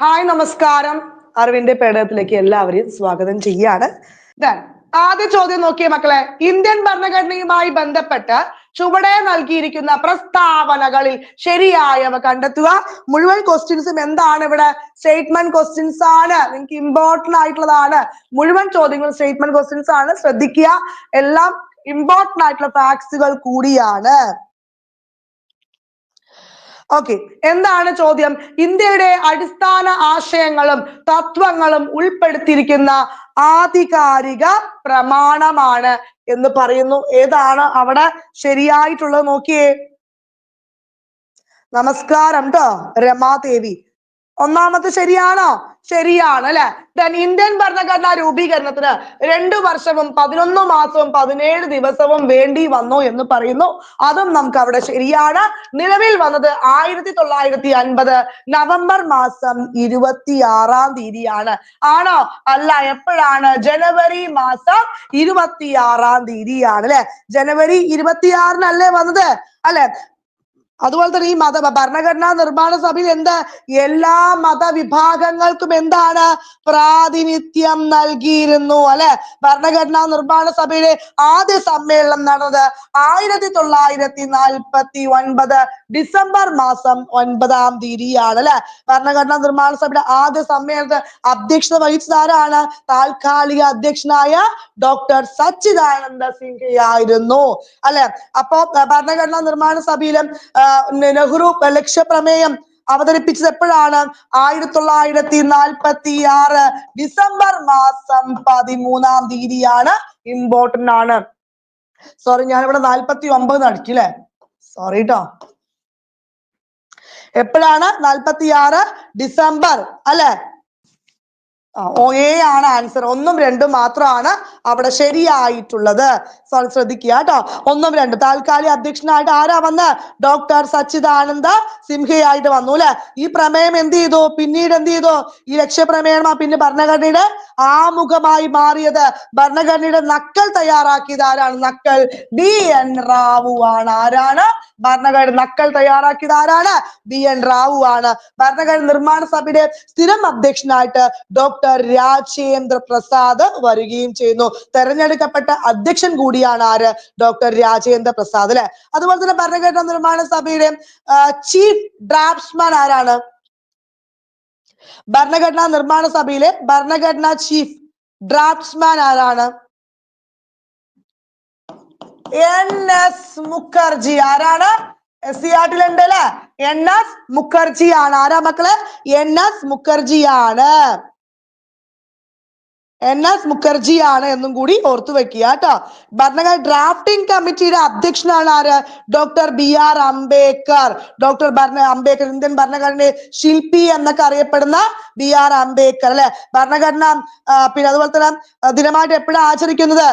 Hi നമസ്കാരം. അറിവിന്റെ പേടകത്തിലേക്ക് എല്ലാവരെയും സ്വാഗതം ചെയ്യാണ്. ആദ്യ ചോദ്യം നോക്കിയേ മക്കളെ. ഇന്ത്യൻ ഭരണഘടനയുമായി ബന്ധപ്പെട്ട് ചുവടെ നൽകിയിരിക്കുന്ന പ്രസ്താവനകളിൽ ശരിയായവ കണ്ടെത്തുക. മുഴുവൻ ക്വസ്റ്റ്യൻസും എന്താണ് ഇവിടെ? സ്റ്റേറ്റ്മെന്റ് ക്വസ്റ്റ്യൻസ് ആണ്. നിങ്ങൾക്ക് ഇമ്പോർട്ടന്റ് ആയിട്ടുള്ളതാണ്. മുഴുവൻ ചോദ്യങ്ങളും സ്റ്റേറ്റ്മെന്റ് ക്വസ്റ്റ്യൻസ് ആണ്. ശ്രദ്ധിക്കുക. എല്ലാം ഇമ്പോർട്ടന്റ് ആയിട്ടുള്ള ഫാക്ട്സുകൾ കൂടിയാണ്. ഓക്കെ എന്താണ് ചോദ്യം? ഇന്ത്യയുടെ അടിസ്ഥാന ആശയങ്ങളും തത്വങ്ങളും ഉൾപ്പെടുത്തിയിരിക്കുന്ന ആധികാരിക പ്രമാണമാണ് എന്ന് പറയുന്നു. ഏതാണ് അവിടെ ശരിയായിട്ടുള്ളത്? നോക്കിയേ. നമസ്കാരം ട്ടോ. രമാദേവി. ഒന്നാമത്തെ ശരിയാണോ? ശരിയാണ് അല്ലെ? ദെൻ ഇന്ത്യൻ ഭരണഘടനാ രൂപീകരണത്തിന് രണ്ടു വർഷവും പതിനൊന്ന് മാസവും പതിനേഴ് ദിവസവും വേണ്ടി വന്നു എന്ന് പറയുന്നു. അതും നമുക്ക് അവിടെ ശരിയാണ്. നിലവിൽ വന്നത് ആയിരത്തി തൊള്ളായിരത്തി അൻപത് നവംബർ മാസം ഇരുപത്തി ആറാം തീയതിയാണ്. ആണോ? അല്ല എപ്പോഴാണ്? ജനുവരി മാസം ഇരുപത്തി ആറാം തീയതിയാണ് അല്ലെ? ജനുവരി ഇരുപത്തിയാറിനല്ലേ വന്നത് അല്ലെ? അതുപോലെ തന്നെ ഈ മത ഭരണഘടനാ നിർമ്മാണ സഭയിൽ എന്ത്? എല്ലാ മതവിഭാഗങ്ങൾക്കും എന്താണ്? പ്രാതിനിധ്യം നൽകിയിരുന്നു അല്ലെ? ഭരണഘടനാ നിർമ്മാണ സഭയിലെ ആദ്യ സമ്മേളനം നടന്നത് ആയിരത്തി തൊള്ളായിരത്തി നാൽപ്പത്തി ഒൻപത് ഡിസംബർ മാസം ഒൻപതാം തീയതിയാണ് അല്ലെ? ഭരണഘടനാ നിർമ്മാണ സഭയുടെ ആദ്യ സമ്മേളനത്തിൽ അധ്യക്ഷത വഹിച്ചതാരാണ് താൽക്കാലിക അധ്യക്ഷനായ ഡോക്ടർ സച്ചിദാനന്ദ സിൻഹയായിരുന്നു അല്ലെ? അപ്പോ ഭരണഘടനാ നിർമ്മാണ സഭയിലും നെഹ്റു ലക്ഷ്യപ്രമേയം അവതരിപ്പിച്ചത് എപ്പോഴാണ്? ആയിരത്തി തൊള്ളായിരത്തി നാൽപ്പത്തി ആറ് ഡിസംബർ മാസം പതിമൂന്നാം തീയതിയാണ് ഇമ്പോർട്ടന്റ് ആണ്. സോറി ഞാനിവിടെ നാൽപ്പത്തി ഒമ്പത് അടിക്കില്ലേ സോറി ട്ടോ. എപ്പോഴാണ്? നാൽപ്പത്തി ആറ് ഡിസംബർ അല്ലെ? എ ആണ് ആൻസർ ഒന്നും രണ്ടും മാത്രമാണ് അവിടെ ശരിയായിട്ടുള്ളത്. സോറി ശ്രദ്ധിക്കുക കേട്ടോ. ഒന്നും രണ്ടും. താൽക്കാലിക അധ്യക്ഷനായിട്ട് ആരാ വന്ന്? ഡോക്ടർ സച്ചിദാനന്ദ സിംഹയായിട്ട് വന്നു അല്ലെ? ഈ പ്രമേയം എന്ത് ചെയ്തു? പിന്നീട് എന്ത് ചെയ്തു? ഈ ലക്ഷ്യപ്രമേയമാ പിന്നെ ഭരണഘടനയുടെ ആമുഖമായി മാറിയത്. ഭരണഘടനയുടെ നക്കൽ തയ്യാറാക്കിയത് ആരാണ്? നക്കൽ ബി എൻ റാവു ആണ്. ആരാണ്? ഭരണഘടന നക്കൽ തയ്യാറാക്കിയത് ആരാണ്? ബി എൻ റാവു ആണ്. ഭരണഘടന നിർമ്മാണ സഭയുടെ സ്ഥിരം അധ്യക്ഷനായിട്ട് ഡോക്ടർ രാജേന്ദ്ര പ്രസാദ് വരികയും ചെയ്യുന്നു. തെരഞ്ഞെടുക്കപ്പെട്ട അധ്യക്ഷൻ കൂടിയാണ് ആര്? ഡോക്ടർ രാജേന്ദ്ര പ്രസാദ് അല്ലെ? അതുപോലെ തന്നെ ഭരണഘടന നിർമ്മാണ സഭയുടെ ചീഫ് ഡ്രാഫ്റ്റ്സ്മാൻ ആരാണ്? ഭരണഘടനാ നിർമ്മാണ സഭയിലെ ഭരണഘടനാ ചീഫ് ഡ്രാഫ്റ്റ്സ്മാൻ ആരാണ്? എൻ മുഖർജി. ആരാണ്? എസ് സി ആർട്ടിലുണ്ട് അല്ലെ? എൻ എസ് മുഖർജി ആണ് ആരാ മക്കളെ? എൻ എസ് മുഖർജി ആണ് എൻ എസ് മുഖർജി ആണ് എന്നും കൂടി ഓർത്തു വെക്കുക കേട്ടോ. ഭരണഘടന ഡ്രാഫ്റ്റിംഗ് കമ്മിറ്റിയുടെ അധ്യക്ഷനാണ് ആര്? Doctor B R Ambedkar. Doctor ഭരണ അംബേദ്കർ ഇന്ത്യൻ ഭരണഘടനയെ ശില്പി എന്നൊക്കെ അറിയപ്പെടുന്ന ബി ആർ അംബേദ്കർ അല്ലെ? ഭരണഘടന പിന്നെ അതുപോലെ തന്നെ ദിനമായിട്ട് എപ്പോഴാണ് ആചരിക്കുന്നത്?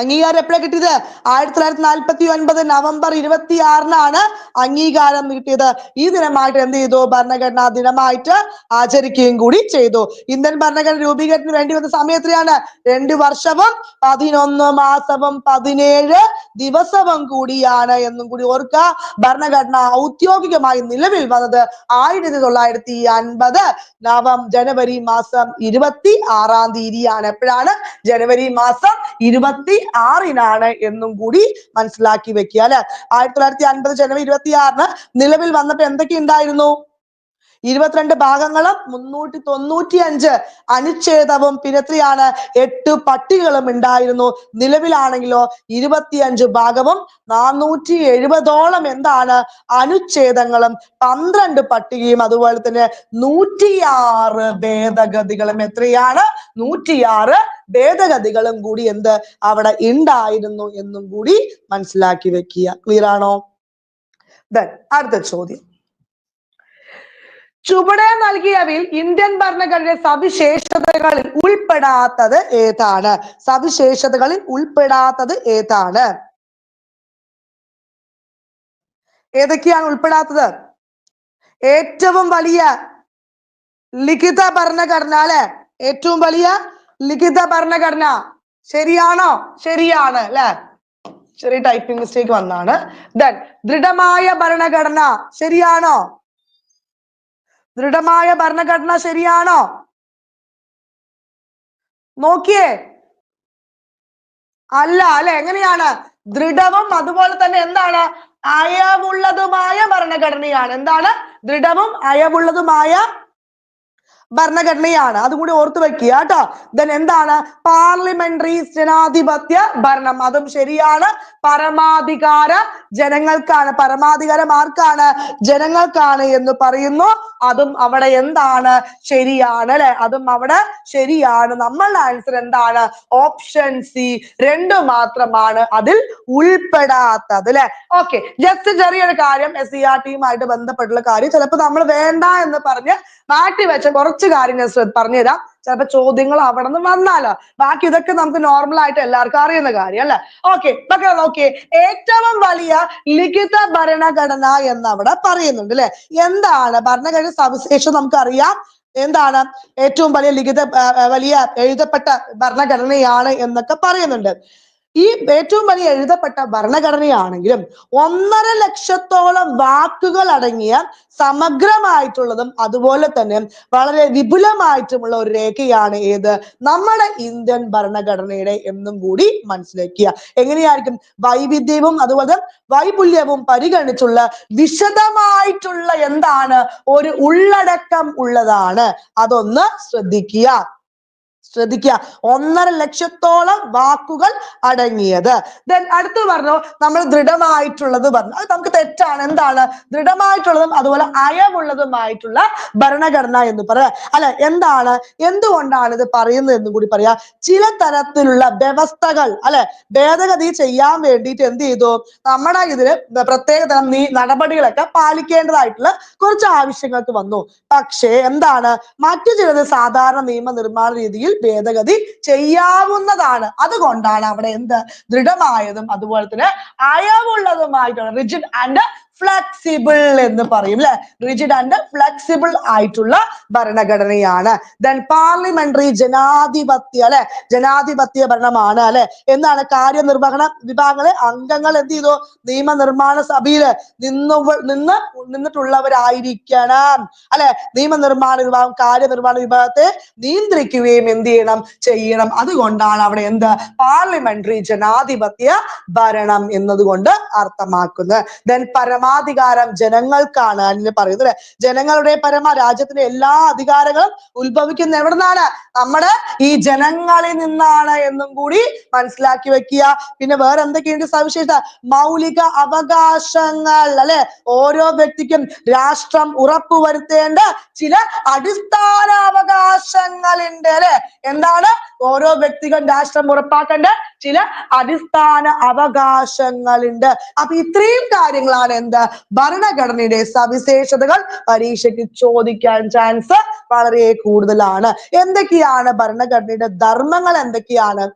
അംഗീകാരം എപ്പോഴാണ് കിട്ടിയത്? ആയിരത്തി തൊള്ളായിരത്തി നാൽപ്പത്തി ഒൻപത് നവംബർ ഇരുപത്തി ആറിനാണ് അംഗീകാരം കിട്ടിയത്. ഈ ദിനമായിട്ട് എന്ത് ചെയ്തു? ഭരണഘടനാ ദിനമായിട്ട് ആചരിക്കുകയും കൂടി ചെയ്തു. ഇന്ത്യൻ ഭരണഘടന രൂപീകരണത്തിന് വേണ്ടി വന്ന സമയം എത്രയാണ്? രണ്ട് വർഷവും പതിനൊന്ന് മാസവും പതിനേഴ് ദിവസവും കൂടിയാണ് എന്നും കൂടി ഓർക്കുക. ഭരണഘടന ഔദ്യോഗികമായി നിലവിൽ വന്നത് ആയിരത്തി തൊള്ളായിരത്തി അൻപത് നവം ജനുവരി മാസം ഇരുപത്തി ആറാം തീയതിയാണ്. എപ്പോഴാണ്? ജനുവരി മാസം ഇരുപത്തി ആറിനാണ് എന്നും കൂടി മനസ്സിലാക്കി വെക്കുക അല്ലെ? ആയിരത്തി തൊള്ളായിരത്തി അൻപത് ജനുവരി ഇരുപത്തി ആറിന് നിലവിൽ വന്നപ്പോ എന്തൊക്കെ ഉണ്ടായിരുന്നു? ഇരുപത്തിരണ്ട് ഭാഗങ്ങളും മുന്നൂറ്റി തൊണ്ണൂറ്റി അഞ്ച് അനുച്ഛേദവും പിന്നെ എത്രയാണ്? എട്ട് പട്ടികളും ഉണ്ടായിരുന്നു. നിലവിലാണെങ്കിലോ ഇരുപത്തിയഞ്ച് ഭാഗവും നാനൂറ്റി എഴുപതോളം എന്താണ്? അനുച്ഛേദങ്ങളും പന്ത്രണ്ട് പട്ടികയും അതുപോലെ തന്നെ നൂറ്റിയാറ് ഭേദഗതികളും. എത്രയാണ്? നൂറ്റിയാറ് ഭേദഗതികളും കൂടി എന്ത് അവിടെ ഉണ്ടായിരുന്നു എന്നും കൂടി മനസ്സിലാക്കി വെക്കുക. ക്ലിയർ ആണോ? Then, അടുത്ത ചോദ്യം. ചുവടെ നൽകിയവയിൽ ഇന്ത്യൻ ഭരണഘടനയുടെ സവിശേഷതകളിൽ ഉൾപ്പെടാത്തത് ഏതാണ്? സവിശേഷതകളിൽ ഉൾപ്പെടാത്തത് ഏതാണ്? ഏതൊക്കെയാണ് ഉൾപ്പെടാത്തത്? ഏറ്റവും വലിയ ലിഖിത ഭരണഘടന അല്ലെ? ഏറ്റവും വലിയ ലിഖിത ഭരണഘടന. ശരിയാണോ? ശരിയാണ് അല്ലെ? ചെറിയ ടൈപ്പിംഗ് മിസ്റ്റേക്ക് വന്നാണ്. ദെൻ ദൃഢമായ ഭരണഘടന ശരിയാണോ? ദൃഢമായ ഭരണഘടന ശരിയാണോ? നോക്കിയേ. അല്ല അല്ലെ? എങ്ങനെയാണ്? ദൃഢവും അതുപോലെ തന്നെ എന്താണ്? അയവുള്ളതുമായ ഭരണഘടനയാണ്. എന്താണ്? ദൃഢവും അയവുള്ളതുമായ ഭരണഘടനയാണ്. അതുകൂടി ഓർത്തു വെക്കുക കേട്ടോ. ദെൻ എന്താണ്? പാർലമെന്ററി ജനാധിപത്യ ഭരണം. അതും ശരിയാണ്. പരമാധികാര ജനങ്ങൾക്കാണ്. പരമാധികാരം ആർക്കാണ്? ജനങ്ങൾക്കാണ് എന്ന് പറയുന്നു. അതും അവിടെ എന്താണ്? ശരിയാണ് അല്ലെ? അതും അവിടെ ശരിയാണ്. നമ്മളുടെ ആൻസർ എന്താണ്? ഓപ്ഷൻ സി രണ്ടു മാത്രമാണ് അതിൽ ഉൾപ്പെടാത്തത് അല്ലെ? ഓക്കെ ജസ്റ്റ് ചെറിയൊരു കാര്യം എസ് സി ആർ ടിയുമായിട്ട് ബന്ധപ്പെട്ടുള്ള കാര്യം. ചിലപ്പോൾ നമ്മൾ വേണ്ട എന്ന് പറഞ്ഞ് മാറ്റി വെച്ച കുറച്ച് കാര്യങ്ങൾ ശ്രദ്ധ പറഞ്ഞുതരാം. ചിലപ്പോ ചോദ്യങ്ങൾ അവിടെ നിന്ന് വന്നാലോ? ബാക്കി ഇതൊക്കെ നമുക്ക് നോർമൽ ആയിട്ട് എല്ലാവർക്കും അറിയുന്ന കാര്യം അല്ലെ? ഓക്കെ മക്കളെ നോക്കിയേ. ഏറ്റവും വലിയ ലിഖിത ഭരണഘടന എന്ന് അവിടെ പറയുന്നുണ്ട് അല്ലെ? എന്താണ് ഭരണഘടന സവിശേഷം നമുക്കറിയാം. എന്താണ് ഏറ്റവും വലിയ ലിഖിത വലിയ എഴുതപ്പെട്ട ഭരണഘടനയാണ് എന്നൊക്കെ പറയുന്നുണ്ട്. ഈ ഏറ്റവും വലിയ എഴുതപ്പെട്ട ഭരണഘടനയാണെങ്കിലും ഒന്നര ലക്ഷത്തോളം വാക്കുകൾ അടങ്ങിയ സമഗ്രമായിട്ടുള്ളതും അതുപോലെ തന്നെ വളരെ വിപുലമായിട്ടുമുള്ള ഒരു രേഖയാണ് ഏത്? നമ്മുടെ ഇന്ത്യൻ ഭരണഘടനയുടെ എന്നും കൂടി മനസ്സിലാക്കുക എങ്ങനെയായിരിക്കും? വൈവിധ്യവും അതുപോലെ വൈപുല്യവും പരിഗണിച്ചുള്ള വിശദമായിട്ടുള്ള എന്താണ്? ഒരു ഉള്ളടക്കം ഉള്ളതാണ്. അതൊന്ന് ശ്രദ്ധിക്കുക. ശ്രദ്ധിക്കുക. ഒന്നര ലക്ഷത്തോളം വാക്കുകൾ അടങ്ങിയത്. ദെൻ അടുത്ത് പറഞ്ഞു നമ്മൾ ദൃഢമായിട്ടുള്ളത് പറഞ്ഞു. അത് നമുക്ക് തെറ്റാണ്. എന്താണ്? ദൃഢമായിട്ടുള്ളതും അതുപോലെ അയവുള്ളതുമായിട്ടുള്ള ഭരണഘടന എന്ന് പറയാം. അല്ലെ എന്താണ്? എന്തുകൊണ്ടാണ് ഇത് പറയുന്നത് എന്നും കൂടി പറയാ. ചില തരത്തിലുള്ള വ്യവസ്ഥകൾ അല്ലെ ഭേദഗതി ചെയ്യാൻ വേണ്ടിയിട്ട് എന്ത് ചെയ്തു? നമ്മുടെ ഇതിൽ പ്രത്യേക തരം നീ നടപടികളൊക്കെ പാലിക്കേണ്ടതായിട്ടുള്ള കുറച്ച് ആവശ്യങ്ങൾക്ക് വന്നു. പക്ഷേ എന്താണ്? മറ്റു ചിലത് സാധാരണ നിയമനിർമ്മാണ രീതിയിൽ ഭേദഗതി ചെയ്യാവുന്നതാണ്. അതുകൊണ്ടാണ് അവിടെ എന്ത് ദൃഢമായതും അതുപോലെ തന്നെ അയവുള്ളതുമായിട്ടുള്ള റിജിഡ് ആൻഡ് ഫ്ലെക്സിബിൾ എന്ന് പറയും അല്ലെ റിജിഡ് ആൻഡ് ഫ്ലെക്സിബിൾ ആയിട്ടുള്ള ഭരണഘടനയാണ്. ദെൻ പാർലമെന്ററി ജനാധിപത്യ അല്ലെ ജനാധിപത്യ ഭരണമാണ് അല്ലെ എന്താണ് കാര്യനിർവഹണ വിഭാഗങ്ങളെ അംഗങ്ങൾ എന്ത് ചെയ്തു? നിയമനിർമ്മാണ സഭയിൽ നിന്ന് നിന്ന് നിന്നിട്ടുള്ളവരായിരിക്കണം അല്ലെ? നിയമനിർമ്മാണ വിഭാഗം കാര്യനിർവഹണ വിഭാഗത്തെ നിയന്ത്രിക്കുകയും എന്ത് ചെയ്യണം? ചെയ്യണം. അതുകൊണ്ടാണ് അവിടെ എന്ത്? പാർലമെന്ററി ജനാധിപത്യ ഭരണം എന്നതുകൊണ്ട് അർത്ഥമാക്കുന്നത്. ദെൻ പരമാധികാരം ജനങ്ങൾക്കാണ് അതിന് പറയുന്നത് അല്ലെ? ജനങ്ങളുടെ പരമ രാജ്യത്തിന്റെ എല്ലാ അധികാരങ്ങളും ഉത്ഭവിക്കുന്ന എവിടുന്നാണ്? നമ്മുടെ ഈ ജനങ്ങളിൽ നിന്നാണ് എന്നും കൂടി മനസ്സിലാക്കി വെക്കുക. പിന്നെ വേറെ എന്തൊക്കെയുണ്ട് സവിശേഷത? മൗലിക അവകാശങ്ങൾ അല്ലെ? ഓരോ വ്യക്തിക്കും രാഷ്ട്രം ഉറപ്പുവരുത്തേണ്ട ചില അടിസ്ഥാന അവകാശങ്ങളുണ്ട് അല്ലെ? എന്താണ്? ഓരോ വ്യക്തികളും രാഷ്ട്രം ഉറപ്പാക്കേണ്ട ചില അടിസ്ഥാന അവകാശങ്ങളുണ്ട്. അപ്പൊ ഇത്രയും കാര്യങ്ങളാണ് എന്ത്? ഭരണഘടനയുടെ സവിശേഷതകൾ പരീക്ഷയ്ക്ക് ചോദിക്കാൻ ചാൻസ് വളരെ കൂടുതലാണ്. എന്തൊക്കെയാണ് ഭരണഘടനയുടെ ധർമ്മങ്ങൾ? എന്തൊക്കെയാണ്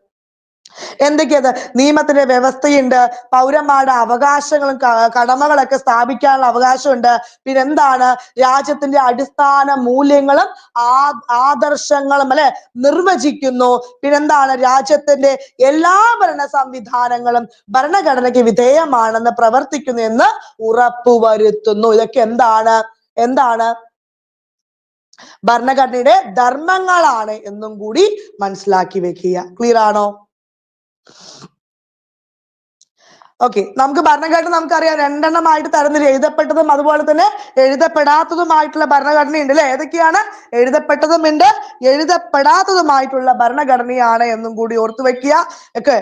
എന്തൊക്കെയത് നിയമത്തിന്റെ വ്യവസ്ഥയുണ്ട്. പൗരന്മാരുടെ അവകാശങ്ങളും കടമകളൊക്കെ സ്ഥാപിക്കാനുള്ള അവകാശമുണ്ട്. പിന്നെ എന്താണ് രാജ്യത്തിന്റെ അടിസ്ഥാന മൂല്യങ്ങളും ആ ആദർശങ്ങളും അല്ലെ നിർവചിക്കുന്നു. പിന്നെ എന്താണ് രാജ്യത്തിന്റെ എല്ലാ ഭരണ സംവിധാനങ്ങളും ഭരണഘടനയ്ക്ക് വിധേയമാണെന്ന് പ്രവർത്തിക്കുന്നു എന്ന് ഉറപ്പുവരുത്തുന്നു. ഇതൊക്കെ എന്താണ്? എന്താണ്? ഭരണഘടനയുടെ ധർമ്മങ്ങളാണ് എന്നും കൂടി മനസ്സിലാക്കി വെക്കുക. ക്ലിയർ ആണോ? ഓക്കെ നമുക്ക് ഭരണഘടന നമുക്കറിയാം. രണ്ടെണ്ണമായിട്ട് തരംതിരി എഴുതപ്പെട്ടതും അതുപോലെ തന്നെ എഴുതപ്പെടാത്തതുമായിട്ടുള്ള ഭരണഘടനയുണ്ട് അല്ലെ? ഏതൊക്കെയാണ്? എഴുതപ്പെട്ടതും ഉണ്ട് എഴുതപ്പെടാത്തതുമായിട്ടുള്ള ഭരണഘടനയാണ് എന്നും കൂടി ഓർത്തു വെക്കുക ഒക്കെ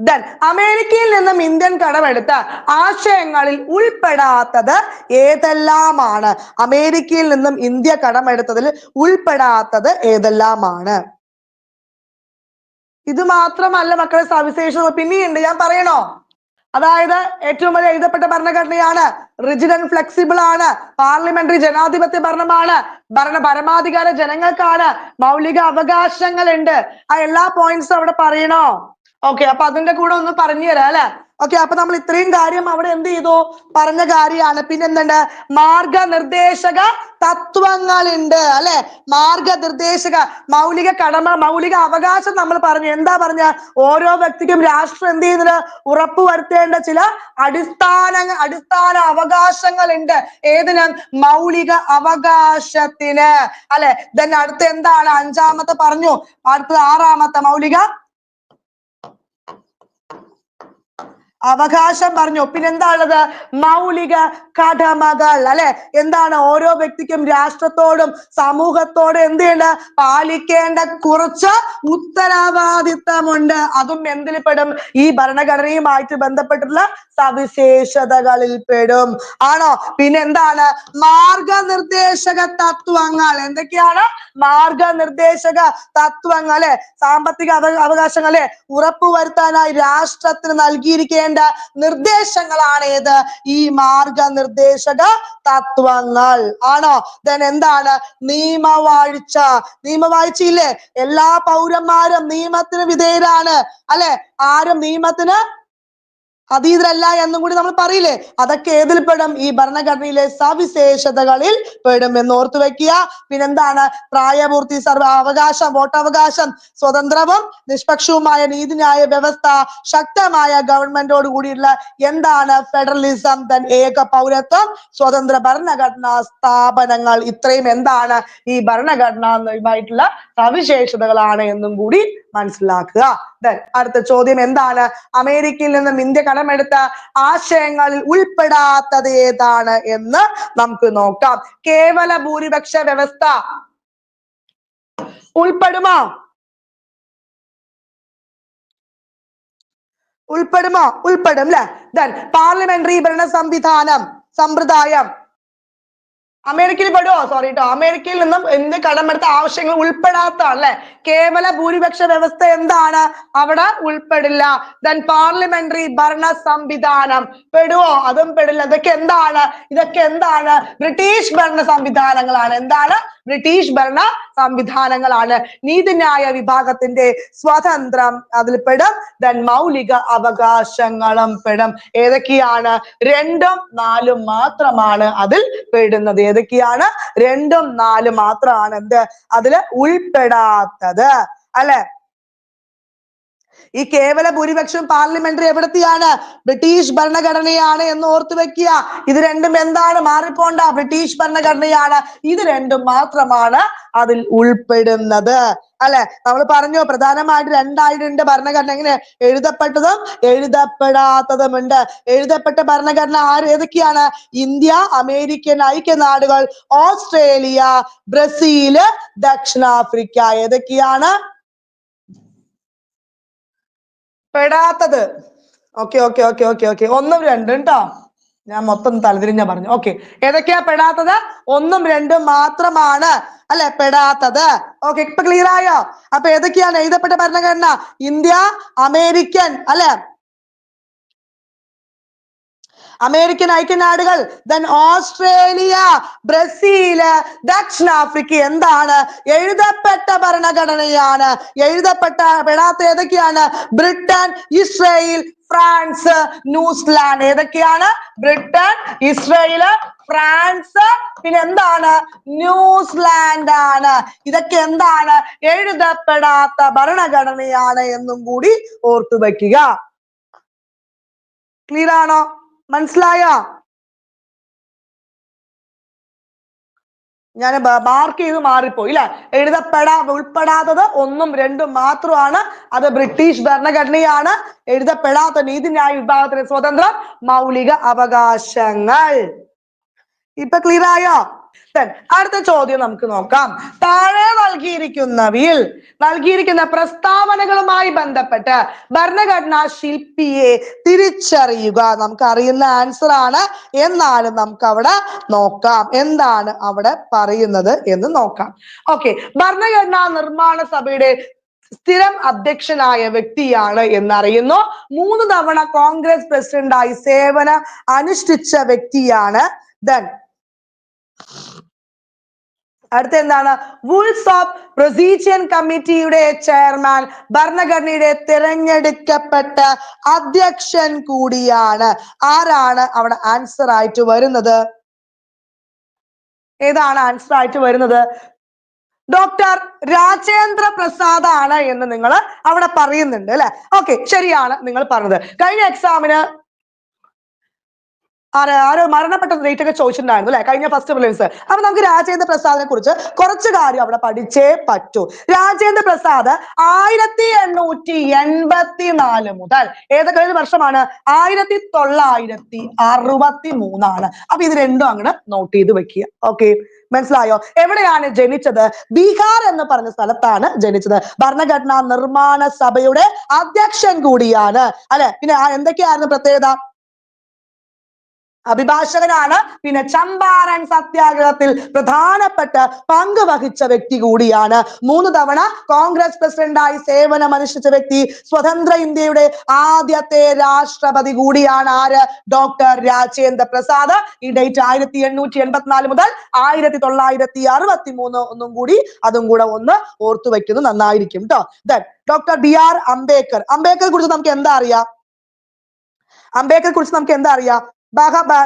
ദെൻ അമേരിക്കയിൽ നിന്നും ഇന്ത്യൻ കടമെടുത്ത ആശയങ്ങളിൽ ഉൾപ്പെടാത്തത് ഏതെല്ലാമാണ്? അമേരിക്കയിൽ നിന്നും ഇന്ത്യ കടമെടുത്തതിൽ ഉൾപ്പെടാത്തത് ഏതെല്ലാമാണ്? ഇത് മാത്രമല്ല മക്കളെ സവിശേഷത പിന്നെയുണ്ട്. ഞാൻ പറയണോ? അതായത് ഏറ്റവും വലിയ എഴുതപ്പെട്ട ഭരണഘടനയാണ്. റിജിഡ് ആൻഡ് ഫ്ലെക്സിബിൾ ആണ്. പാർലമെന്ററി ജനാധിപത്യ ഭരണമാണ്. ഭരണ പരമാധികാര ജനങ്ങൾക്കാണ് മൗലിക അവകാശങ്ങൾ ഉണ്ട് ആ എല്ലാ പോയിന്റ്സും അവിടെ പറയണോ? ഓക്കെ അപ്പൊ അതിന്റെ കൂടെ ഒന്ന് പറഞ്ഞു തരാം അല്ലെ? ഓക്കെ അപ്പൊ നമ്മൾ ഇത്രയും കാര്യം അവിടെ എന്ത് ചെയ്തു? പറഞ്ഞ കാര്യമാണ്. പിന്നെ എന്തുണ്ട്? മാർഗനിർദ്ദേശക തത്വങ്ങളുണ്ട് അല്ലെ? മാർഗനിർദ്ദേശക മൗലിക കടമ മൗലിക അവകാശം നമ്മൾ പറഞ്ഞു. എന്താ പറഞ്ഞ? ഓരോ വ്യക്തിക്കും രാഷ്ട്രം എന്ത് ചെയ്യുന്നത്? ഉറപ്പുവരുത്തേണ്ട ചില അടിസ്ഥാന അടിസ്ഥാന അവകാശങ്ങൾ ഉണ്ട് ഏതിന്? മൗലിക അവകാശത്തിന്. അല്ലെ? then അടുത്ത എന്താണ്? അഞ്ചാമത്തെ പറഞ്ഞു. അടുത്തത് ആറാമത്തെ മൗലിക അവകാശം പറഞ്ഞു. പിന്നെ ഉള്ളത് മൗലിക കടമകൾ അല്ലെ? എന്താണ് ഓരോ വ്യക്തിക്കും രാഷ്ട്രത്തോടും സമൂഹത്തോടും എന്ത് പാലിക്കേണ്ട കുറച്ച് ഉത്തരവാദിത്തമുണ്ട്. അതും എന്തിൽ പെടും ഈ ഭരണഘടനയുമായിട്ട് ബന്ധപ്പെട്ടിട്ടുള്ള സവിശേഷതകളിൽ പെടും. ആണോ? പിന്നെ എന്താണ് മാർഗനിർദ്ദേശക തത്വങ്ങൾ. എന്തൊക്കെയാണ്? മാർഗനിർദ്ദേശക തത്വങ്ങൾ അല്ലെ? സാമ്പത്തിക അവ അവകാശങ്ങൾ ഉറപ്പുവരുത്താനായി രാഷ്ട്രത്തിന് നൽകിയിരിക്കേണ്ട നിർദ്ദേശങ്ങളാണ് ഏത്? ഈ മാർഗനിർദ്ദേശക തത്വങ്ങൾ. ആണോ? Then എന്താണ്? നിയമവാഴ്ച. നിയമവാഴ്ചയില്ലേ? എല്ലാ പൗരന്മാരും നിയമത്തിന് വിധേയരാണ്. അല്ലെ? ആരും നിയമത്തിന് അതീതരല്ല എന്നും കൂടി നമ്മൾ പറയില്ലേ? അതൊക്കെ ഏതിൽ പെടും? ഈ ഭരണഘടനയിലെ സവിശേഷതകളിൽ പെടും എന്ന് ഓർത്തു വെക്കുക. പിന്നെന്താണ്? പ്രായപൂർത്തി സർവ അവകാശം വോട്ടവകാശം സ്വതന്ത്രവും നിഷ്പക്ഷവുമായ നീതിന്യായ വ്യവസ്ഥ ശക്തമായ ഗവൺമെന്റോട് കൂടിയുള്ള എന്താണ് ഫെഡറലിസം? തൻ ഏക പൗരത്വം സ്വതന്ത്ര ഭരണഘടനാ സ്ഥാപനങ്ങൾ. ഇത്രയും എന്താണ് ഈ ഭരണഘടനയുമായിട്ടുള്ള സവിശേഷതകളാണ് എന്നും കൂടി മനസ്സിലാക്കുക. അടുത്ത ചോദ്യം എന്താണ്? അമേരിക്കയിൽ നിന്നും ഇന്ത്യ കടമെടുത്ത ആശയങ്ങളിൽ ഉൾപ്പെടാത്തത് ഏതാണ് എന്ന് നമുക്ക് നോക്കാം. കേവല ഭൂരിപക്ഷ വ്യവസ്ഥ ഉൾപ്പെടുമോ? ഉൾപ്പെടുമോ? ഉൾപ്പെടും അല്ലെ ദെൻ പാർലമെന്ററി ഭരണ സംവിധാനം സമ്പ്രദായം അമേരിക്കയിൽ പെടുവോ? സോറി കേട്ടോ അമേരിക്കയിൽ നിന്നും എന്ത് കടമെടുത്ത ആവശ്യങ്ങൾ ഉൾപ്പെടാത്തതാണ് അല്ലെ? കേവല ഭൂരിപക്ഷ വ്യവസ്ഥ എന്താണ്? അവിടെ ഉൾപ്പെടില്ല. ദെൻ പാർലമെന്ററി ഭരണ സംവിധാനം. പെടുവോ? അതും പെടില്ല. ഇതൊക്കെ എന്താണ്? ഇതൊക്കെ എന്താണ്? ബ്രിട്ടീഷ് ഭരണ സംവിധാനങ്ങളാണ്. എന്താണ്? ബ്രിട്ടീഷ് ഭരണ സംവിധാനങ്ങളാണ്. നീതിന്യായ വിഭാഗത്തിന്റെ സ്വതന്ത്രം അതിൽ പെടും. ദൻ മൗലിക അവകാശങ്ങളും പെടും. ഏതൊക്കെയാണ്? രണ്ടും നാലും മാത്രമാണ് അതിൽ പെടുന്നത്. ഏതൊക്കെയാണ്? രണ്ടും നാലും മാത്രമാണ് എന്ത്? അതിൽ ഉൾപ്പെടാത്തത്. അല്ലെ? ഈ കേവല ഭൂരിപക്ഷം പാർലമെന്ററി എവിടത്തെയാണ്? ബ്രിട്ടീഷ് ഭരണഘടനയാണ് എന്ന് ഓർത്തു വെക്കുക. ഇത് രണ്ടും എന്താണ്? മാറിപ്പോണ്ട. ബ്രിട്ടീഷ് ഭരണഘടനയാണ്. ഇത് രണ്ടും മാത്രമാണ് അതിൽ ഉൾപ്പെടുന്നത്. അല്ലെ? നമ്മൾ പറഞ്ഞു പ്രധാനമായിട്ട് രണ്ടായിട്ടുണ്ട് ഭരണഘടന. എങ്ങനെ? എഴുതപ്പെട്ടതും എഴുതപ്പെടാത്തതുമുണ്ട് എഴുതപ്പെട്ട ഭരണഘടന ആര്? ഏതൊക്കെയാണ്? ഇന്ത്യ അമേരിക്കൻ ഐക്യനാടുകൾ ഓസ്ട്രേലിയ ബ്രസീൽ ദക്ഷിണാഫ്രിക്ക. ഏതൊക്കെയാണ്? പെടാത്തത്. Okay okay okay okay okay ഒന്നും രണ്ടും കേട്ടോ ഞാൻ മൊത്തം തലതിരിഞ്ഞ പറഞ്ഞു. ഓക്കെ ഏതൊക്കെയാ പെടാത്തത്? ഒന്നും രണ്ടും മാത്രമാണ് അല്ലെ പെടാത്തത്? ഓക്കെ ഇപ്പൊ ക്ലിയർ ആയോ? അപ്പൊ ഏതൊക്കെയാണ് എഴുതപ്പെട്ട ഭരണഘടന? ഇന്ത്യ അമേരിക്കൻ അല്ലെ? അമേരിക്കൻ ഐക്യനാടുകൾ ദെൻ ഓസ്ട്രേലിയ ബ്രസീൽ ദക്ഷിണാഫ്രിക്ക. എന്താണ്? എഴുതപ്പെട്ട ഭരണഘടനയാണ്. എഴുതപ്പെട്ട പെടാത്ത ഏതൊക്കെയാണ്? Britain Israel France New Zealand. ഏതൊക്കെയാണ്? Britain Israel France. പിന്നെ എന്താണ്? ന്യൂസിലാൻഡ് ആണ് ഇതൊക്കെ എന്താണ്? എഴുതപ്പെടാത്ത ഭരണഘടനയാണ് എന്നും കൂടി ഓർത്തു വയ്ക്കുക ക്ലിയർ ആണോ? മനസ്സിലായോ? ഞാൻ മാർക്ക് ചെയ്ത് മാറിപ്പോയി ഇല്ല? എഴുതപ്പെടാ ഉൾപ്പെടാത്തത് ഒന്നും രണ്ടും മാത്രമാണ്. അത് ബ്രിട്ടീഷ് ഭരണഘടനയാണ്. എഴുതപ്പെടാത്ത നീതിന്യായ വിഭാഗത്തിന് സ്വതന്ത്ര മൗലിക അവകാശങ്ങൾ. ഇപ്പൊ ക്ലിയർ ആയോ? Then അടുത്ത ചോദ്യം നമുക്ക് നോക്കാം. താഴെ നൽകിയിരിക്കുന്നവയിൽ നൽകിയിരിക്കുന്ന പ്രസ്താവനകളുമായി ബന്ധപ്പെട്ട് ഭരണഘടനാ ശില്പിയെ തിരിച്ചറിയുക. നമുക്ക് അറിയുന്ന ആൻസർ ആണ്. എന്നാലും നമുക്ക് അവിടെ നോക്കാം. എന്താണ് അവിടെ പറയുന്നത് എന്ന് നോക്കാം. ഓക്കെ ഭരണഘടനാ നിർമ്മാണ സഭയുടെ സ്ഥിരം അധ്യക്ഷനായ വ്യക്തിയാണ് എന്നറിയുന്നു. മൂന്ന് തവണ കോൺഗ്രസ് പ്രസിഡന്റായി സേവന അനുഷ്ഠിച്ച വ്യക്തിയാണ് ദൻ അടുത്ത എന്താണ് വുൾസ് ഓഫ് പ്രൊസീജിയൻ കമ്മിറ്റിയുടെ ചെയർമാൻ ഭരണഘടനയുടെ തിരഞ്ഞെടുക്കപ്പെട്ട അധ്യക്ഷൻ കൂടിയാണ്. ആരാണ് അവിടെ ആൻസർ ആയിട്ട് വരുന്നത്? ഏതാണ് ആൻസർ ആയിട്ട് വരുന്നത്? ഡോക്ടർ രാജേന്ദ്ര പ്രസാദ് ആണ് എന്ന് നിങ്ങൾ അവിടെ പറയുന്നുണ്ട് അല്ലെ? ഓക്കെ ശരിയാണ് നിങ്ങൾ പറഞ്ഞത്. കഴിഞ്ഞ എക്സാമിന് ആര് മരണപ്പെട്ട റേറ്റ് ഒക്കെ ചോദിച്ചിട്ടുണ്ടായിരുന്നു അല്ലെ? കഴിഞ്ഞ ഫസ്റ്റ് പ്രിലിംസ് അപ്പൊ നമുക്ക് രാജേന്ദ്ര പ്രസാദിനെ കുറിച്ച് കുറച്ച് കാര്യം അവിടെ പഠിച്ചേ പറ്റൂ. രാജേന്ദ്ര പ്രസാദ് ആയിരത്തി എണ്ണൂറ്റി എൺപത്തി നാല് മുതൽ ഏതൊക്കെ ഏത് വർഷമാണ്? ആയിരത്തി തൊള്ളായിരത്തി അറുപത്തി മൂന്നാണ് അപ്പൊ ഇത് രണ്ടും അങ്ങനെ നോട്ട് ചെയ്ത് വെക്കുക. ഓക്കെ മനസ്സിലായോ? എവിടെയാണ് ജനിച്ചത്? ബീഹാർ എന്ന് പറഞ്ഞ സ്ഥലത്താണ് ജനിച്ചത്. ഭരണഘടനാ നിർമ്മാണ സഭയുടെ അധ്യക്ഷൻ കൂടിയാണ്. അല്ലെ? പിന്നെ എന്തൊക്കെയായിരുന്നു പ്രത്യേകത? അഭിഭാഷകനാണ്. പിന്നെ ചമ്പാരൻ സത്യാഗ്രഹത്തിൽ പ്രധാനപ്പെട്ട പങ്ക് വഹിച്ച വ്യക്തി കൂടിയാണ്. മൂന്ന് തവണ കോൺഗ്രസ് പ്രസിഡന്റായി സേവനം അനുഷ്ഠിച്ച വ്യക്തി സ്വതന്ത്ര ഇന്ത്യയുടെ ആദ്യത്തെ രാഷ്ട്രപതി കൂടിയാണ് ആര്? ഡോക്ടർ രാജേന്ദ്ര പ്രസാദ്. ഈ ഡേറ്റ് ആയിരത്തി എണ്ണൂറ്റി എൺപത്തിനാല് മുതൽ ആയിരത്തി തൊള്ളായിരത്തി അറുപത്തി മൂന്ന് ഒന്നും കൂടി അതും കൂടെ ഒന്ന് ഓർത്തു വെക്കുന്നത് നന്നായിരിക്കും കേട്ടോ then doctor B R Ambedkar. അംബേദ്കറെ കുറിച്ച് നമുക്ക് എന്താ അറിയാം? അംബേദ്കറെ കുറിച്ച് നമുക്ക് എന്താ അറിയാം?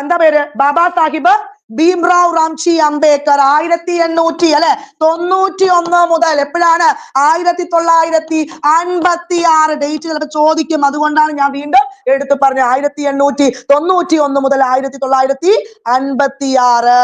എന്താ പേര്? ബാബാ സാഹിബ് ഭീംറാവ് റാംജി അംബേദ്കർ ആയിരത്തി എണ്ണൂറ്റി അല്ലെ? തൊണ്ണൂറ്റി ഒന്ന് മുതൽ എപ്പോഴാണ്? ആയിരത്തി തൊള്ളായിരത്തി അൻപത്തി ആറ് ഡേറ്റ് ചിലപ്പോൾ ചോദിക്കും. അതുകൊണ്ടാണ് ഞാൻ വീണ്ടും എടുത്തു പറഞ്ഞത്. ആയിരത്തി എണ്ണൂറ്റി തൊണ്ണൂറ്റി ഒന്ന് മുതൽ ആയിരത്തി തൊള്ളായിരത്തി അൻപത്തി ആറ്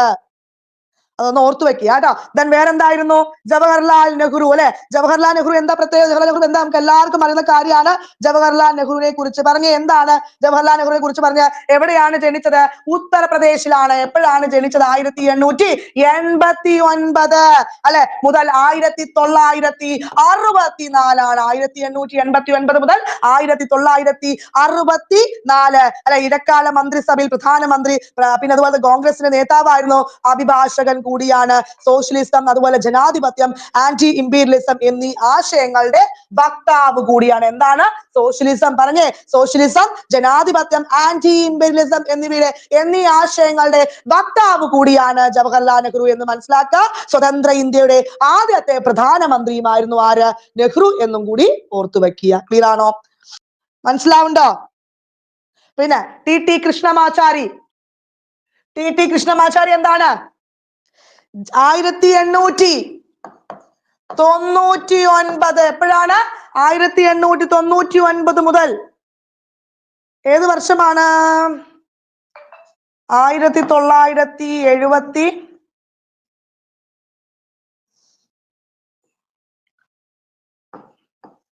അതൊന്ന് ഓർത്തു വെക്കുക കേട്ടോ ദെൻ വേറെന്തായിരുന്നു? ജവഹർലാൽ നെഹ്റു അല്ലെ? ജവഹർലാൽ നെഹ്റു എന്താ പ്രത്യേകത? ജവഹർലാൽ നെഹ്റു എന്താ? നമുക്ക് എല്ലാവർക്കും അറിയുന്ന കാര്യമാണ്. ജവഹർലാൽ നെഹ്റുവിനെ കുറിച്ച് പറഞ്ഞ എന്താണ്? ജവഹർലാൽ നെഹ്റുവിനെ കുറിച്ച് പറഞ്ഞ എവിടെയാണ് ജനിച്ചത്? ഉത്തർപ്രദേശിലാണ്. എപ്പോഴാണ് ജനിച്ചത്? ആയിരത്തി എണ്ണൂറ്റി എൺപത്തി ഒൻപത് അല്ലെ? മുതൽ ആയിരത്തി തൊള്ളായിരത്തി അറുപത്തി നാലാണ് ആയിരത്തി എണ്ണൂറ്റി എൺപത്തി ഒൻപത് മുതൽ ആയിരത്തി തൊള്ളായിരത്തി അറുപത്തി നാല് അല്ലെ? ഇടക്കാല മന്ത്രിസഭയിൽ പ്രധാനമന്ത്രി പിന്നെ അതുപോലെ കോൺഗ്രസിന്റെ നേതാവായിരുന്നു അഭിഭാഷകൻ കൂടിയാണ് സോഷ്യലിസം അതുപോലെ ജനാധിപത്യം ആന്റി ഇമ്പീരിയലിസം എന്നീ ആശയങ്ങളുടെ വക്താവ് കൂടിയാണ്. എന്താണ്? സോഷ്യലിസം. പറഞ്ഞേ സോഷ്യലിസം ജനാധിപത്യം ആന്റി ഇമ്പീരിയലിസം എന്നിവയുടെ എന്നീ ആശയങ്ങളുടെ വക്താവ് കൂടിയാണ് ജവഹർലാൽ നെഹ്റു എന്ന് മനസ്സിലാക്കുക. സ്വതന്ത്ര ഇന്ത്യയുടെ ആദ്യത്തെ പ്രധാനമന്ത്രിയുമായിരുന്നു ആര്? നെഹ്റു എന്നും കൂടി ഓർത്തു വെക്കുക ക്ലിയർ ആണോ? മനസ്സിലാവുണ്ടോ? പിന്നെ T T Krishnamachari. T T Krishnamachari എന്താണ്? ആയിരത്തി എണ്ണൂറ്റി തൊണ്ണൂറ്റി ഒൻപത് എപ്പോഴാണ്? ആയിരത്തി എണ്ണൂറ്റി തൊണ്ണൂറ്റി ഒൻപത് മുതൽ. ഏത് വർഷമാണ്? ആയിരത്തി തൊള്ളായിരത്തി എഴുപത്തി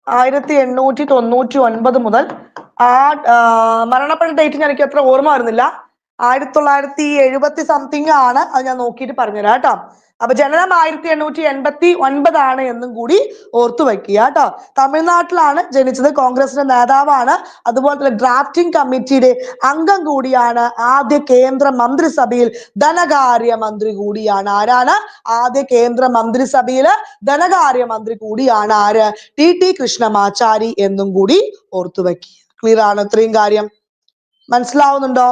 ആയിരത്തി എണ്ണൂറ്റി തൊണ്ണൂറ്റി ഒൻപത് മുതൽ. ആ മരണപ്പെട്ട ഡേറ്റ് എനിക്ക് അത്ര ഓർമ്മ വരുന്നില്ല. ആയിരത്തി തൊള്ളായിരത്തി എഴുപത്തി സംതിങ് ആണ്. അത് ഞാൻ നോക്കിയിട്ട് പറഞ്ഞുതരാം കേട്ടോ. അപ്പൊ ജനനം ആയിരത്തി എണ്ണൂറ്റി എൺപത്തി ഒൻപതാണ് എന്നും കൂടി ഓർത്തു വെക്കുക കേട്ടോ. തമിഴ്നാട്ടിലാണ് ജനിച്ചത് കോൺഗ്രസിന്റെ നേതാവാണ്. അതുപോലെ തന്നെ ഡ്രാഫ്റ്റിംഗ് കമ്മിറ്റിയുടെ അംഗം കൂടിയാണ് ആദ്യ കേന്ദ്ര മന്ത്രിസഭയിൽ ധനകാര്യ മന്ത്രി കൂടിയാണ്. ആരാണ്? ആദ്യ കേന്ദ്ര മന്ത്രിസഭയിൽ ധനകാര്യ മന്ത്രി കൂടിയാണ് ആര്? ടി ടി കൃഷ്ണമാചാരി എന്നും കൂടി ഓർത്തു വെക്കുക ക്ലിയർ ആണ് ഇത്രയും കാര്യം? മനസ്സിലാവുന്നുണ്ടോ?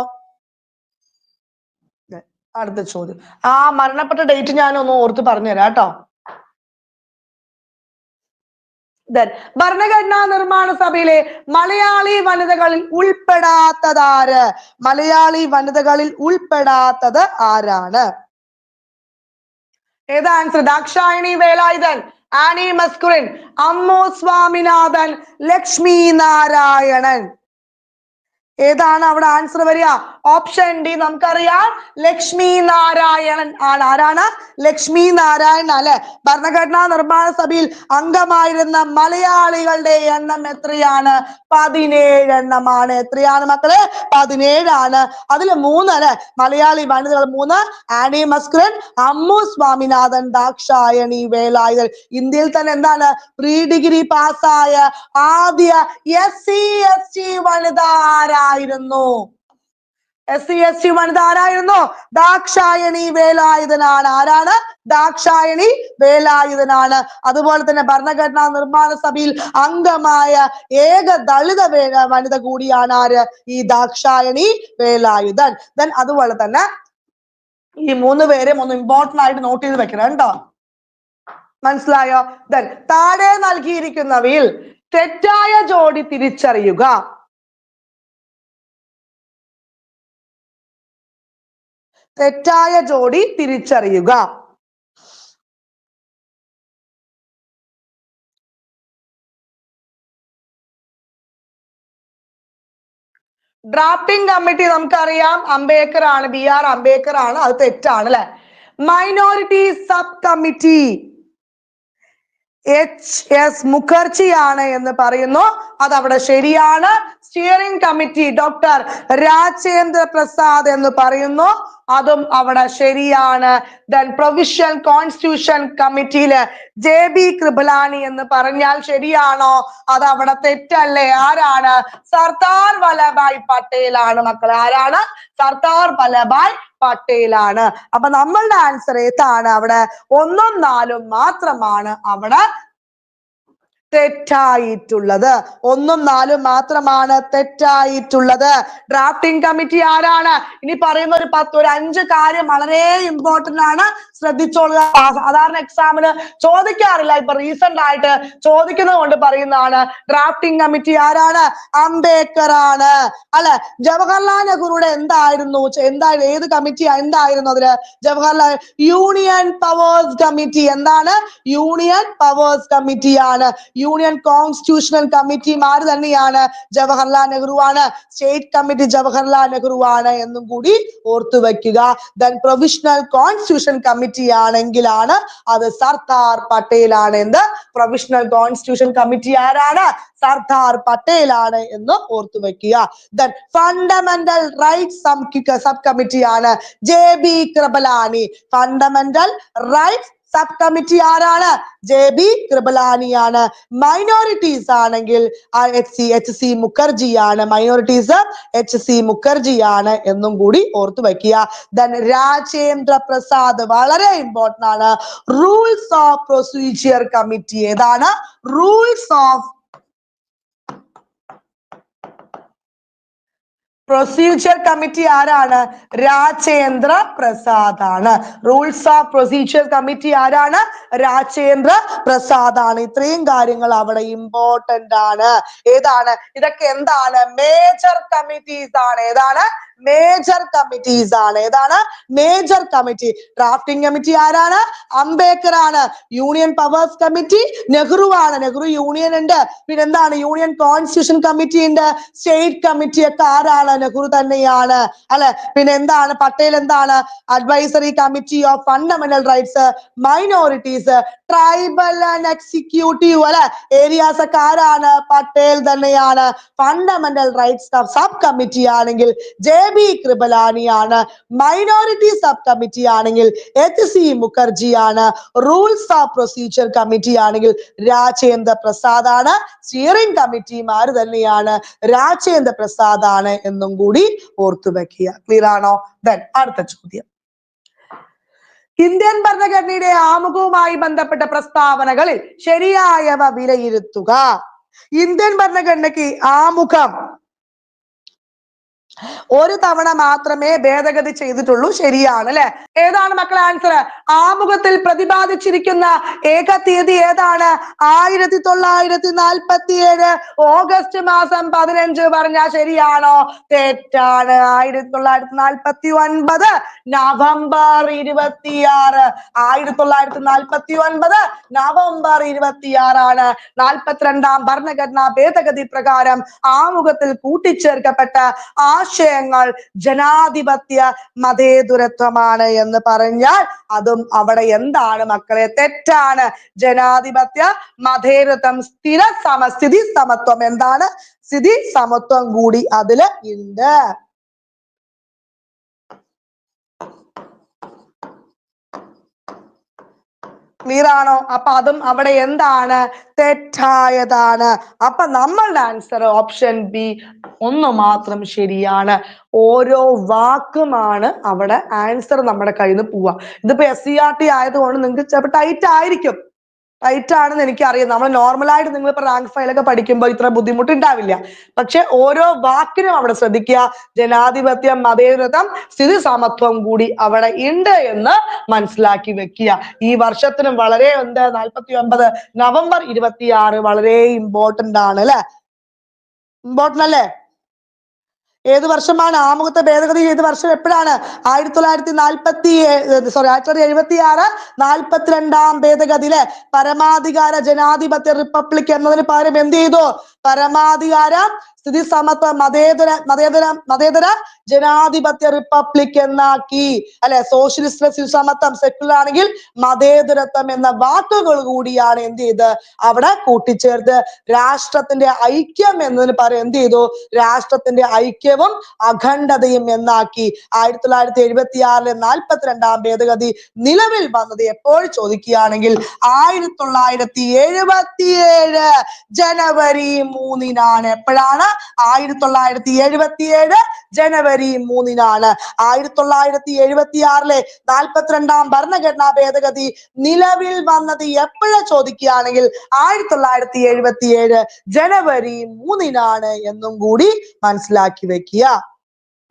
അടുത്ത ചോദ്യം. ആ മരണപ്പെട്ട ഡേറ്റ് ഞാൻ ഒന്ന് ഓർത്ത് പറഞ്ഞുതരാം കേട്ടോ. ഭരണഘടനാ നിർമ്മാണ സഭയിലെ മലയാളി വനിതകളിൽ ഉൾപ്പെടാത്തതാര്? മലയാളി വനിതകളിൽ ഉൾപ്പെടാത്തത് ആരാണ്? ഏതാ ആൻസർ ദാക്ഷായണി വേലായുധൻ ആനി മസ്കുറിൻ അമ്മു സ്വാമിനാഥൻ ലക്ഷ്മി നാരായണൻ. ഏതാണ് അവിടെ ആൻസർ വരിക? ഓപ്ഷൻ ഡി നമുക്കറിയാം. ലക്ഷ്മി നാരായണൻ ആണ്. ആരാണ്? ലക്ഷ്മി നാരായണൻ അല്ലെ? ഭരണഘടനാ നിർമ്മാണ സഭയിൽ അംഗമായിരുന്ന മലയാളികളുടെ എണ്ണം എത്രയാണ്? പതിനേഴ് എണ്ണമാണ്. എത്രയാണ് മക്കൾ? പതിനേഴാണ്. അതിൽ മൂന്ന് അല്ലെ? മലയാളി വനിതകൾ മൂന്ന്. ആനി മസ്കരൻ അമ്മു സ്വാമിനാഥൻ ദാക്ഷായണി വേലായുധൻ. ഇന്ത്യയിൽ തന്നെ എന്താണ്? പ്രീ ഡിഗ്രി പാസ്സായ ആദ്യ എസ് സി എസ് ടി വനിത ആരായിരുന്നു എസ് സി എസ് ടി വനിത ആരായിരുന്നു? ദാക്ഷായണി വേലായുധനാണ്. ആരാണ്? ദാക്ഷായണി വേലായുധനാണ്. അതുപോലെ തന്നെ ഭരണഘടനാ നിർമ്മാണ സഭയിൽ അംഗമായ ഏക ദളിത വനിത കൂടിയാണ് ആര്? ഈ ദാക്ഷായണി വേലായുധൻ. ദെൻ അതുപോലെ തന്നെ ഈ മൂന്ന് പേരെ ഒന്ന് ഇമ്പോർട്ടന്റ് ആയിട്ട് നോട്ട് ചെയ്ത് വെക്കണം കേട്ടോ. മനസ്സിലായോ? ദെൻ താഴെ നൽകിയിരിക്കുന്നവയിൽ തെറ്റായ ജോഡി തിരിച്ചറിയുക. തെറ്റായ ജോഡി തിരിച്ചറിയുക. ഡ്രാഫ്റ്റിംഗ് കമ്മിറ്റി നമുക്കറിയാം അംബേദ്കർ ആണ് ബി ആർ അംബേദ്കർ ആണ് അത് തെറ്റാണ് അല്ലെ? Minority sub committee H S Mukherjee ആണ് എന്ന് പറയുന്നു. അത് അവിടെ ശരിയാണ്. Steering committee doctor Rajendra Prasad എന്ന് പറയുന്നു. അതും അവിടെ ശരിയാണ്. ദെൻ പ്രൊവിഷ്യൽ കോൺസ്റ്റിറ്റ്യൂഷൻ കമ്മിറ്റിയിൽ ജെ ബി കൃപലാനി എന്ന് പറഞ്ഞാൽ ശരിയാണോ? അത് അവിടെ തെറ്റല്ലേ? ആരാണ്? സർദാർ വല്ലഭായ് പട്ടേൽ ആണ് മക്കൾ ആരാണ്? സർദാർ വല്ലഭായ് പട്ടേലാണ്. അപ്പൊ നമ്മളുടെ ആൻസർ ഏതാണ് അവിടെ? ഒന്നും നാലും മാത്രമാണ് അവിടെ തെറ്റായിട്ടുള്ളത്. ഒന്നും നാലും മാത്രമാണ് തെറ്റായിട്ടുള്ളത്. ഡ്രാഫ്റ്റിംഗ് കമ്മിറ്റി ആരാണ്? ഇനി പറയുന്ന ഒരു പത്ത് ഒരു അഞ്ച് കാര്യം വളരെ ഇമ്പോർട്ടന്റ് ആണ്. ശ്രദ്ധിച്ചോളുക. സാധാരണ എക്സാമിന് ചോദിക്കാറില്ല. ഇപ്പൊ റീസെന്റ് ആയിട്ട് ചോദിക്കുന്നത് കൊണ്ട് പറയുന്നതാണ് ഡ്രാഫ്റ്റിംഗ് കമ്മിറ്റി ആരാണ്? അംബേദ്കർ ആണ്. അല്ലെ? ജവഹർലാൽ നെഹ്റുടെ എന്തായിരുന്നു? എന്തായിരുന്നു? ഏത് കമ്മിറ്റി എന്തായിരുന്നു അതിൽ? ജവഹർലാൽ യൂണിയൻ പവേഴ്സ് കമ്മിറ്റി എന്താണ്? യൂണിയൻ പവേഴ്സ് കമ്മിറ്റി ആണ്. യൂണിയൻ കോൺസ്റ്റിറ്റ്യൂഷണൽ കമ്മിറ്റി ആര് തന്നെയാണ്? ജവഹർലാൽ നെഹ്റു ആണ്. സ്റ്റേറ്റ് കമ്മിറ്റി ജവഹർലാൽ നെഹ്റു ആണ് എന്നും കൂടി ഓർത്തു വെക്കുക ദൻ പ്രൊവിഷണൽ കോൺസ്റ്റിറ്റ്യൂഷൻ കമ്മിറ്റി ആണെങ്കിലാണ് അത് സർദാർ പട്ടേൽ ആണ് എന്ത്? പ്രൊവിഷണൽ കോൺസ്റ്റിറ്റ്യൂഷൻ കമ്മിറ്റി ആരാണ്? സർദാർ പട്ടേൽ ആണ് എന്ന് ഓർത്തു വെക്കുക. Then fundamental rights sub committee ആണ്. J B Kripalani fundamental rights sub committee ആരാണ്? ജെ ബി കൃപലാനിയാണ്. മൈനോറിറ്റീസ് ആണെങ്കിൽ H C H C Mukherjee ആണ് മൈനോറിറ്റീസ് എച്ച് സി മുഖർജി ആണ് എന്നും കൂടി ഓർത്തു വെക്കുക ദെൻ രാജേന്ദ്ര പ്രസാദ് വളരെ ഇമ്പോർട്ടന്റ് ആണ്. റൂൾസ് ഓഫ് പ്രൊസീജിയർ കമ്മിറ്റി ഏതാണ്? റൂൾസ് ഓഫ് പ്രൊസീജിയർ കമ്മിറ്റി ആരാണ്? രാജേന്ദ്ര പ്രസാദ് ആണ് റൂൾസ് ഓഫ് പ്രൊസീജിയർ കമ്മിറ്റി ആരാണ്? രാജേന്ദ്ര പ്രസാദ് ആണ് ഇത്രയും കാര്യങ്ങൾ അവിടെ ഇമ്പോർട്ടന്റ് ആണ്. ഏതാണ്? ഇതൊക്കെ എന്താണ്? മേജർ കമ്മിറ്റീസ് ആണ്. ഏതാണ്? മേജർ കമ്മിറ്റീസ് ആണ്. ഏതാണ്? മേജർ കമ്മിറ്റി ഡ്രാഫ്റ്റിംഗ് കമ്മിറ്റി ആരാണ്? അംബേദ്കർ ആണ്. യൂണിയൻ പവേഴ്സ് കമ്മിറ്റി നെഹ്റു ആണ്. നെഹ്റു യൂണിയൻ ഉണ്ട്. പിന്നെ എന്താണ് യൂണിയൻ കോൺസ്റ്റിറ്റ്യൂഷൻ കമ്മിറ്റി ഉണ്ട്. സ്റ്റേറ്റ് കമ്മിറ്റി ഒക്കെ ആരാണ്? നെഹ്റു തന്നെയാണ്. അല്ലെ? പിന്നെ എന്താണ് പട്ടേൽ എന്താണ്? Advisory committee of fundamental rights minorities tribal and executive അല്ലെ? ഏരിയാസ് ഒക്കെ ആരാണ്? പട്ടേൽ തന്നെയാണ്. ഫണ്ടമെന്റൽ റൈറ്റ്സ് സബ് കമ്മിറ്റി ആണെങ്കിൽ ജെ ബി കൃപലാനിയാണ്. മൈനോറിറ്റി സബ് കമ്മിറ്റി ആണെങ്കിൽ എച്ച് സി മുഖർജി ആണ് റൂൾസ് ഓഫ് പ്രൊസീജിയർ കമ്മിറ്റി ആണെങ്കിൽ രാജേന്ദ്ര പ്രസാദ് ആണ് സ്റ്റിയറിംഗ് കമ്മിറ്റിയും ആര് തന്നെയാണ്. രാജേന്ദ്ര പ്രസാദ് ആണ് എന്നും കൂടി ഓർത്തു വെക്കുക. ക്ലിയർ ആണോ? ദെൻ അടുത്ത ചോദ്യം. ഇന്ത്യൻ ഭരണഘടനയുടെ ആമുഖവുമായി ബന്ധപ്പെട്ട പ്രസ്താവനകളിൽ ശരിയായവ വിലയിരുത്തുക. ഇന്ത്യൻ ഭരണഘടനയ്ക്ക് ആമുഖം ഒരു തവണ മാത്രമേ ഭേദഗതി ചെയ്തിട്ടുള്ളൂ ശരിയാണ് അല്ലെ? ഏതാണ് മക്കളെ ആൻസർ ആമുഖത്തിൽ പ്രതിപാദിച്ചിരിക്കുന്ന ഏക തീയതി ഏതാണ്? ആയിരത്തി തൊള്ളായിരത്തി നാൽപ്പത്തി ഏഴ് ഓഗസ്റ്റ് മാസം പതിനഞ്ച് പറഞ്ഞാൽ ശരിയാണോ? തെറ്റാണ്. ആയിരത്തി തൊള്ളായിരത്തി നാൽപ്പത്തി ഒൻപത് നവംബർ ഇരുപത്തിയാറ്. ആയിരത്തി തൊള്ളായിരത്തി നാൽപ്പത്തി ഒൻപത് നവംബർ ഇരുപത്തിയാറാണ്. നാൽപ്പത്തിരണ്ടാം ഭരണഘടനാ ഭേദഗതി പ്രകാരം ആമുഖത്തിൽ കൂട്ടിച്ചേർക്കപ്പെട്ട ആശയങ്ങൾ ജനാധിപത്യ മതേതുരത്വമാണ് എന്ന് പറഞ്ഞാൽ അതും അവിടെ എന്താണ് മക്കളെ? തെറ്റാണ്. ജനാധിപത്യ മതേതരത്വം സ്ഥിര സമസ്ഥിതി സമത്വം എന്താണ്? സ്ഥിതി സമത്വം കൂടി അതിൽ ഉണ്ട് ക്ലിയർ ആണോ അപ്പൊ അതും അവിടെ എന്താണ്? തെറ്റായതാണ്. അപ്പൊ നമ്മളുടെ ആൻസർ ഓപ്ഷൻ ബി ഒന്ന് മാത്രം ശരിയാണ്. ഓരോ വാക്കുമാണ് അവിടെ ആൻസർ നമ്മുടെ കയ്യിൽ നിന്ന് പോവുക ഇതിപ്പോ എസ് ആർ ടി ആയതുകൊണ്ട് നിങ്ങൾക്ക് ചിലപ്പോൾ ടൈറ്റ് ആയിരിക്കും. ടൈറ്റ് ആണെന്ന് എനിക്കറിയാം. നമ്മൾ നോർമലായിട്ട് നിങ്ങൾ ഇപ്പൊ റാങ്ക് ഫയലൊക്കെ പഠിക്കുമ്പോൾ ഇത്ര ബുദ്ധിമുട്ട് ബുദ്ധിമുട്ടുണ്ടാവില്ല. പക്ഷെ ഓരോ വാക്കിനും അവിടെ ശ്രദ്ധിക്കുക. ജനാധിപത്യം മതേതരത്വം സ്ഥിതി സമത്വം കൂടി അവിടെ ഉണ്ട് എന്ന് മനസ്സിലാക്കി വെക്കുക. ഈ വർഷത്തിനും വളരെ ഉണ്ട് നാൽപ്പത്തി ഒമ്പത് നവംബർ ഇരുപത്തി ആറ് വളരെ ഇമ്പോർട്ടന്റ് ആണ് അല്ലെ? ഇമ്പോർട്ടന്റ് അല്ലേ? ഏത് വർഷമാണ് ആമുഖത്തെ ഭേദഗതി ചെയ്ത വർഷം എപ്പോഴാണ്? ആയിരത്തി തൊള്ളായിരത്തി നാൽപ്പത്തി സോറി ആയിരത്തി തൊള്ളായിരത്തി എഴുപത്തി ആറ് നാൽപ്പത്തിരണ്ടാം ഭേദഗതിയിലെ പരമാധികാര ജനാധിപത്യ റിപ്പബ്ലിക് എന്നതിന് പകരം എന്ത് ചെയ്തു? പരമാധികാര സ്ഥിതി സമത്വ മതേതര മതേതര മതേതര ജനാധിപത്യ റിപ്പബ്ലിക് എന്നാക്കി. അല്ലെ? സോഷ്യലിസ്റ്റ് സ്ഥിതി സമത്വം സെക്യുലർ ആണെങ്കിൽ മതേതരത്വം എന്ന വാക്കുകൾ കൂടിയാണ് എന്ത് ചെയ്ത്? അവിടെ കൂട്ടിച്ചേർത്ത് രാഷ്ട്രത്തിന്റെ ഐക്യം എന്നതിന് പകരം എന്ത് ചെയ്തു? രാഷ്ട്രത്തിന്റെ ഐക്യവും അഖണ്ഡതയും എന്നാക്കി. ആയിരത്തി തൊള്ളായിരത്തി എഴുപത്തി ആറിലെ നാൽപ്പത്തിരണ്ടാം ഭേദഗതി നിലവിൽ വന്നത് എപ്പോൾ? ചോദിക്കുകയാണെങ്കിൽ ആയിരത്തി തൊള്ളായിരത്തി എഴുപത്തിയേഴ് ജനുവരി മൂന്നിനാണ്. എപ്പോഴാണ്? ആയിരത്തി തൊള്ളായിരത്തി എഴുപത്തിയേഴ് ജനുവരി മൂന്നിനാണ്. ആയിരത്തി തൊള്ളായിരത്തി എഴുപത്തി ആറിലെ നാൽപ്പത്തിരണ്ടാം ഭരണഘടനാ ഭേദഗതി നിലവിൽ വന്നത് എപ്പോഴാ ചോദിക്കുകയാണെങ്കിൽ ആയിരത്തി തൊള്ളായിരത്തി എഴുപത്തിയേഴ് ജനുവരി മൂന്നിനാണ് എന്നും കൂടി മനസ്സിലാക്കി വെക്കുക.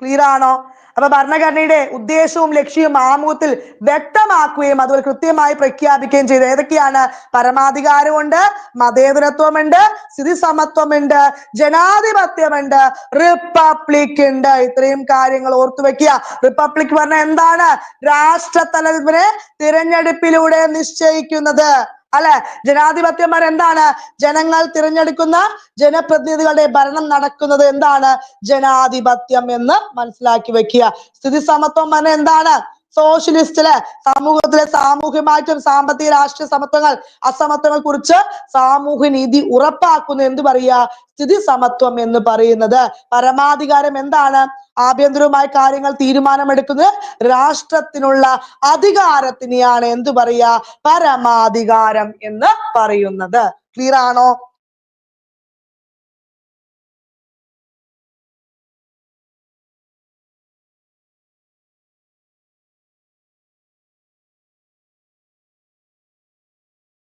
ക്ലിയർ ആണോ? അപ്പൊ ഭരണഘടനയുടെ ഉദ്ദേശവും ലക്ഷ്യവും ആമുഖത്തിൽ വ്യക്തമാക്കുകയും അതുപോലെ കൃത്യമായി പ്രഖ്യാപിക്കുകയും ചെയ്തു. ഏതൊക്കെയാണ്? പരമാധികാരമുണ്ട് മതേതരത്വമുണ്ട് സ്ഥിതി സമത്വമുണ്ട് ജനാധിപത്യമുണ്ട് റിപ്പബ്ലിക് ഉണ്ട് ഇത്രയും കാര്യങ്ങൾ ഓർത്തു വെക്കുക. റിപ്പബ്ലിക് പറഞ്ഞ എന്താണ്? രാഷ്ട്രതലവനെ തിരഞ്ഞെടുപ്പിലൂടെ നിശ്ചയിക്കുന്നത്. അല്ലെ? ജനാധിപത്യം പറഞ്ഞ എന്താണ്? ജനങ്ങൾ തിരഞ്ഞെടുക്കുന്ന ജനപ്രതിനിധികളുടെ ഭരണം നടക്കുന്നത് എന്താണ്? ജനാധിപത്യം എന്ന് മനസ്സിലാക്കി വെക്കുക. സ്ഥിതി സമത്വം പറഞ്ഞ എന്താണ്? സോഷ്യലിസ്റ്റിലെ സമൂഹത്തിലെ സാമൂഹ്യ മാറ്റം സാമ്പത്തിക രാഷ്ട്രീയ സമത്വങ്ങൾ അസമത്വങ്ങൾ കുറിച്ച് സാമൂഹ്യ നീതി ഉറപ്പാക്കുന്ന എന്ത് പറയുക? സ്ഥിതി സമത്വം എന്ന് പറയുന്നത്. പരമാധികാരം എന്താണ്? ആഭ്യന്തരവുമായ കാര്യങ്ങൾ തീരുമാനമെടുക്കുന്നത് രാഷ്ട്രത്തിനുള്ള അധികാരത്തിനെയാണ്. എന്ത് പറയുക? പരമാധികാരം എന്ന് പറയുന്നത്. ക്ലിയർ ആണോ?